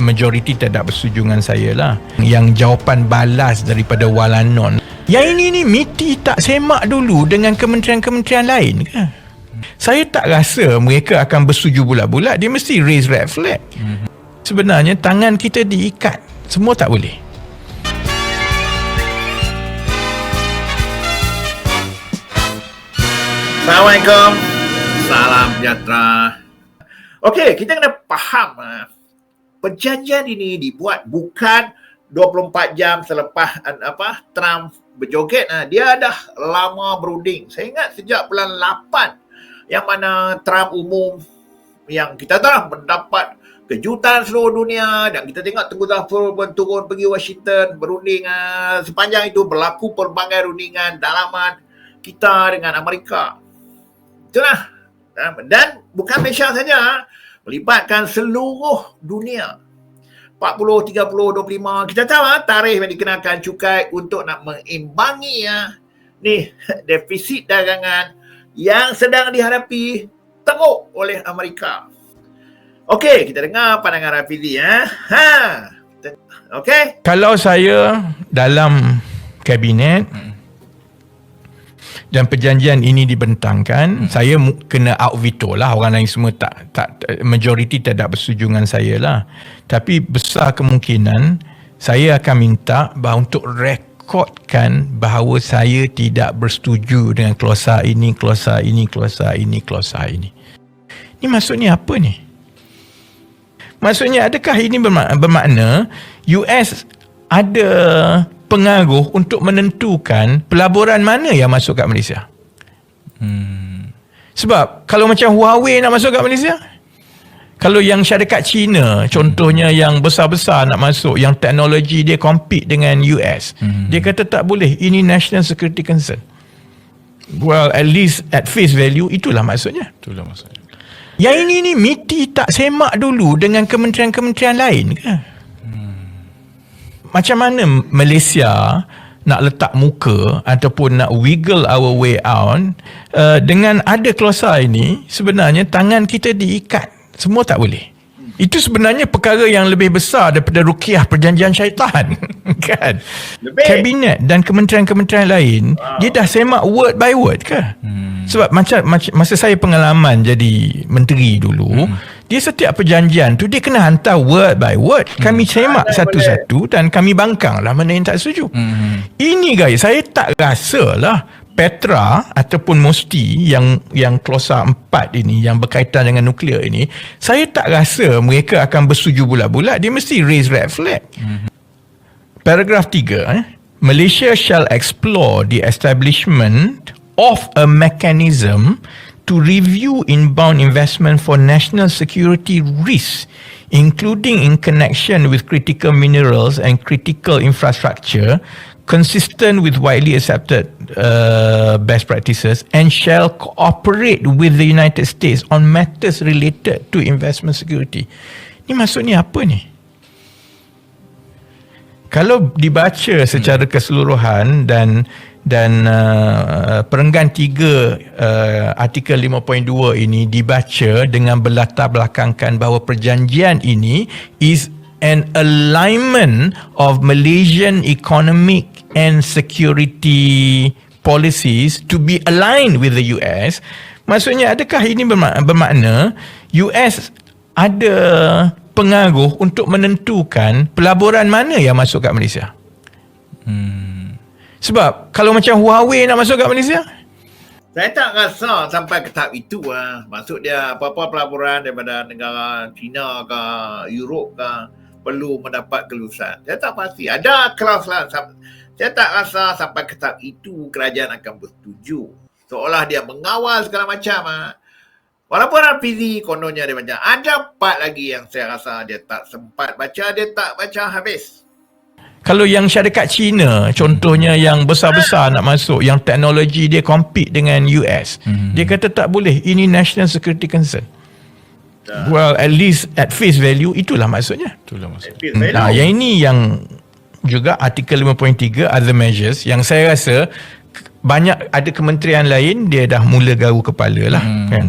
majoriti tidak bersetuju dengan saya lah. Yang jawapan balas daripada Walanon. Yang ini ni MITI tak semak dulu dengan kementerian-kementerian lain ke? Saya tak rasa mereka akan bersetuju bulat-bulat. Dia mesti raise red flag. Sebenarnya tangan kita diikat. Semua tak boleh. Assalamualaikum. Salam sejahtera. Okey, kita kena faham uh, perjanjian ini dibuat bukan 24 jam selepas apa Trump berjoget. Uh, dia dah lama berunding. Saya ingat sejak bulan 8 yang mana Trump umum yang kita tahu mendapat kejutan seluruh dunia dan kita tengok Tengku Zafar berturun pergi Washington berunding uh, sepanjang itu berlaku pelbagai rundingan dalaman kita dengan Amerika. Itulah. Dan bukan Malaysia saja, melibatkan seluruh dunia. 40, 30, 25. Kita tahu ah, tarikh yang dikenakan cukai untuk nak mengimbangi ya, ni defisit dagangan yang sedang dihadapi teruk oleh Amerika. Okey, kita dengar pandangan Rafizi ya. Ha. Okey. Kalau saya dalam kabinet hmm dan perjanjian ini dibentangkan hmm. saya kena out veto lah. Orang lain semua tak tak majoriti tidak bersetuju dengan saya lah. Tapi besar kemungkinan saya akan minta bahawa untuk rekodkan bahawa saya tidak bersetuju dengan klausa ini klausa ini klausa ini klausa ini. Ni maksudnya apa ni? Maksudnya adakah ini bermakna US ada pengaruh untuk menentukan pelaburan mana yang masuk kat Malaysia. Hmm. Sebab kalau macam Huawei nak masuk kat Malaysia, kalau yang syarikat Cina, contohnya yang besar-besar nak masuk, yang teknologi dia compete dengan US, hmm. dia kata tak boleh, ini national security concern. Well, at least at face value, itulah maksudnya. Itulah maksudnya. Yang ini ni MITI tak semak dulu dengan kementerian-kementerian lain ke? Macam mana Malaysia nak letak muka ataupun nak wiggle our way out uh, dengan ada klausa ini sebenarnya tangan kita diikat semua tak boleh itu sebenarnya perkara yang lebih besar daripada rukiah perjanjian syaitan kan lebih. kabinet dan kementerian-kementerian lain wow. dia dah semak word by word ke hmm. sebab macam, macam masa saya pengalaman jadi menteri dulu hmm dia setiap perjanjian tu dia kena hantar word by word kami hmm. semak satu-satu dan kami bangkang lah mana yang tak setuju hmm. ini guys saya tak rasa lah Petra ataupun Musti yang yang klausa 4 ini yang berkaitan dengan nuklear ini saya tak rasa mereka akan bersetuju bulat-bulat dia mesti raise red flag hmm. paragraf 3 eh? Malaysia shall explore the establishment of a mechanism to review inbound investment for national security risks, including in connection with critical minerals and critical infrastructure, consistent with widely accepted uh, best practices, and shall cooperate with the United States on matters related to investment security. Ini maksudnya apa ni? Kalau dibaca secara keseluruhan dan dan uh, perenggan tiga uh, artikel 5.2 ini dibaca dengan berlatar belakangkan bahawa perjanjian ini is an alignment of Malaysian economic and security policies to be aligned with the US maksudnya adakah ini bermak- bermakna US ada pengaruh untuk menentukan pelaburan mana yang masuk kat Malaysia? Hmm sebab kalau macam Huawei nak masuk kat Malaysia? Saya tak rasa sampai ke tahap itu lah. Maksud dia apa-apa pelaburan daripada negara China ke Europe ke perlu mendapat kelulusan. Saya tak pasti. Ada kelas lah. Saya tak rasa sampai ke tahap itu kerajaan akan bersetuju. Seolah dia mengawal segala macam. Ha. Walaupun RPZ kononnya dia macam ada part lagi yang saya rasa dia tak sempat baca, dia tak baca habis kalau yang syarikat Cina contohnya yang besar-besar nak masuk yang teknologi dia compete dengan US hmm. dia kata tak boleh. Ini national security concern. Uh. well at least at face value itulah maksudnya. Itulah maksudnya nah yang ini yang juga artikel 5.3 other measures yang saya rasa banyak ada kementerian lain dia dah mula garu kepala lah hmm. kan.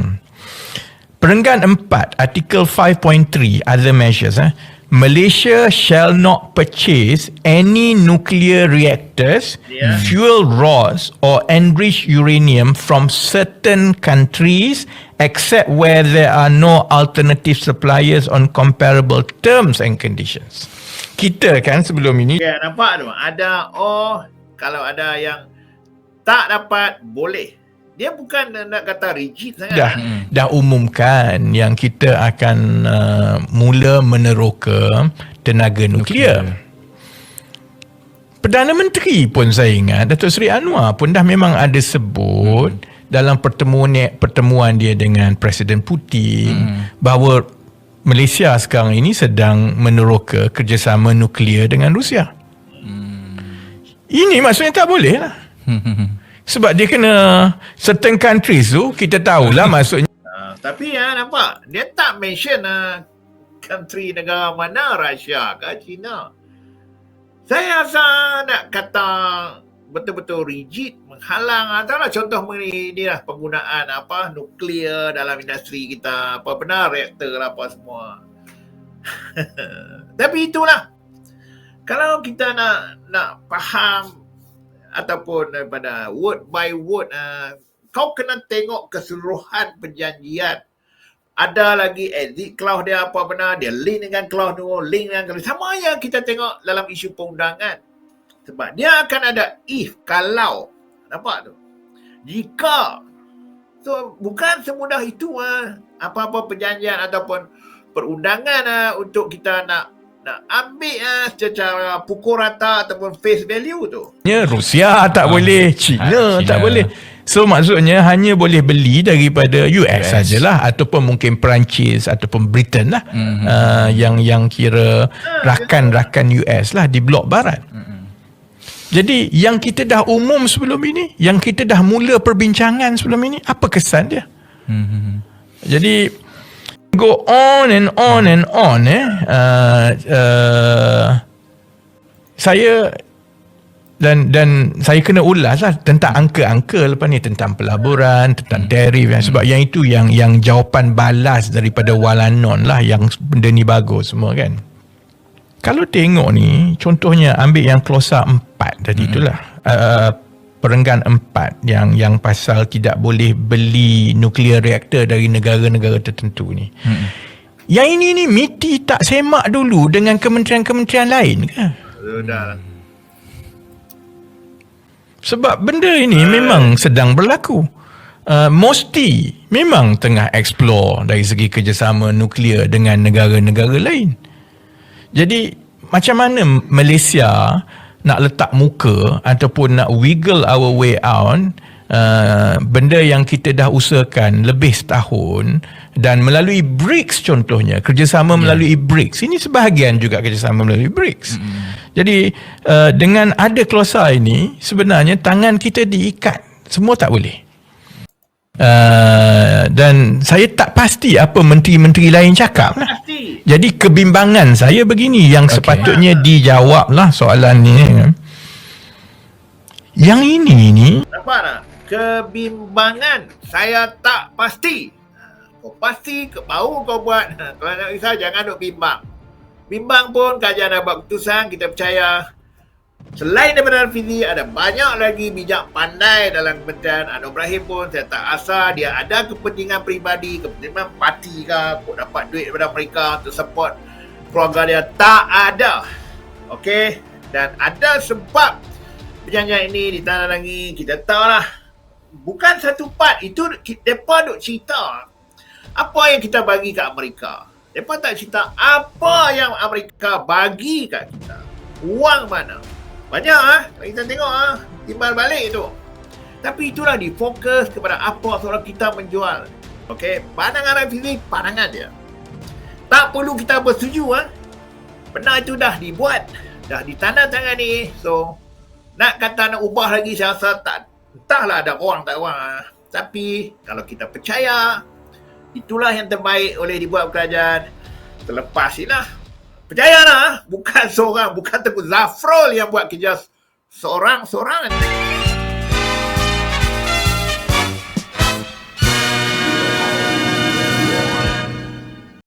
Perenggan 4 artikel 5.3 other measures eh Malaysia shall not purchase any nuclear reactors, Yeah. fuel rods, or enriched uranium from certain countries except where there are no alternative suppliers on comparable terms and conditions. Kita kan sebelum ini Okay, nampak tu? Ada oh kalau ada yang tak dapat boleh. Dia bukan nak kata rigid sangat. dah dah umumkan yang kita akan uh, mula meneroka tenaga nuklear. Perdana Menteri pun saya ingat Datuk Seri Anwar pun dah memang ada sebut hmm. dalam pertemuan pertemuan dia dengan Presiden Putin hmm. bahawa Malaysia sekarang ini sedang meneroka kerjasama nuklear dengan Rusia. Hmm. Ini maksudnya tak boleh lah. Sebab dia kena certain countries tu kita tahulah maksudnya. Uh, tapi ya nampak. Dia tak mention uh, country negara mana Russia ke China. Saya rasa nak kata betul-betul rigid menghalang. Antara contoh mengenai ni lah penggunaan apa nuklear dalam industri kita. Apa benar reaktor lah apa semua. Tapi itulah. Kalau kita nak nak faham ataupun daripada word by word uh, kau kena tengok keseluruhan perjanjian. Ada lagi exit clause dia apa benar dia link dengan clause tu link dengan clause sama yang kita tengok dalam isu perundangan. Sebab dia akan ada if kalau. Nampak tu? Jika. So bukan semudah itu ah apa-apa perjanjian ataupun perundangan ah untuk kita nak nak ambil ah secara pukul rata ataupun face value tu Ya, Rusia tak Ah, boleh, ah, China, China. tak boleh. So maksudnya hanya boleh beli daripada US, US. sajalah ataupun mungkin Perancis ataupun Britain lah Mhm. uh, yang yang kira rakan-rakan US lah di blok barat. Jadi yang kita dah umum sebelum ini, yang kita dah mula perbincangan sebelum ini, apa kesan dia? Hmm. Jadi go on and on and on eh. Uh, uh, saya dan dan saya kena ulas lah tentang angka-angka lepas ni tentang pelaburan, tentang tarif yang sebab yang itu yang yang jawapan balas daripada Walanon lah yang benda ni bagus semua kan. Kalau tengok ni contohnya ambil yang klausa 4 tadi itulah uh, perenggan 4 yang yang pasal tidak boleh beli nuklear reaktor dari negara-negara tertentu ni. Hmm. Yang ini ni MITI tak semak dulu dengan kementerian-kementerian lain ke? sudah. Sebab benda ini memang sedang berlaku. Uh, Mosti memang tengah explore dari segi kerjasama nuklear dengan negara-negara lain. Jadi macam mana Malaysia nak letak muka ataupun nak wiggle our way out uh, benda yang kita dah usahakan lebih setahun dan melalui BRICS contohnya kerjasama melalui BRICS. Ini sebahagian juga kerjasama melalui BRICS. Jadi uh, dengan ada klausa ini sebenarnya tangan kita diikat. Semua tak boleh. Uh, dan saya tak pasti apa menteri-menteri lain cakap lah jadi kebimbangan saya begini yang okay. sepatutnya dijawab lah soalan ni. Yang ini ni Nampak tak? Kebimbangan. Saya tak pasti. Kau pasti, kau baru kau buat. Kalau nak risau, jangan duk bimbang. Bimbang pun kajian dah buat keputusan, kita percaya. Selain daripada Fizi, ada banyak lagi bijak pandai dalam kementerian. Anwar Ibrahim pun saya tak rasa dia ada kepentingan peribadi, kepentingan parti ke, untuk dapat duit daripada mereka untuk support keluarga dia. Tak ada. Okey? Dan ada sebab perjanjian ini ditandatangani, kita tahulah bukan satu part itu depa duk cerita apa yang kita bagi kat Amerika. Depa tak cerita apa yang Amerika bagi kat kita. Wang mana? Banyak ah, kita tengok ah, timbal balik tu. Tapi itulah difokus kepada apa seorang kita menjual. Okey, pandangan Rafizi pandangan dia. Tak perlu kita bersetuju ah. Benar itu dah dibuat, dah ditandatangani. So, nak kata nak ubah lagi saya rasa tak entahlah ada orang tak orang ah. tapi kalau kita percaya itulah yang terbaik oleh dibuat kerajaan terlepas inilah percayalah bukan seorang bukan Tengku Zafrul yang buat kerja seorang-seorang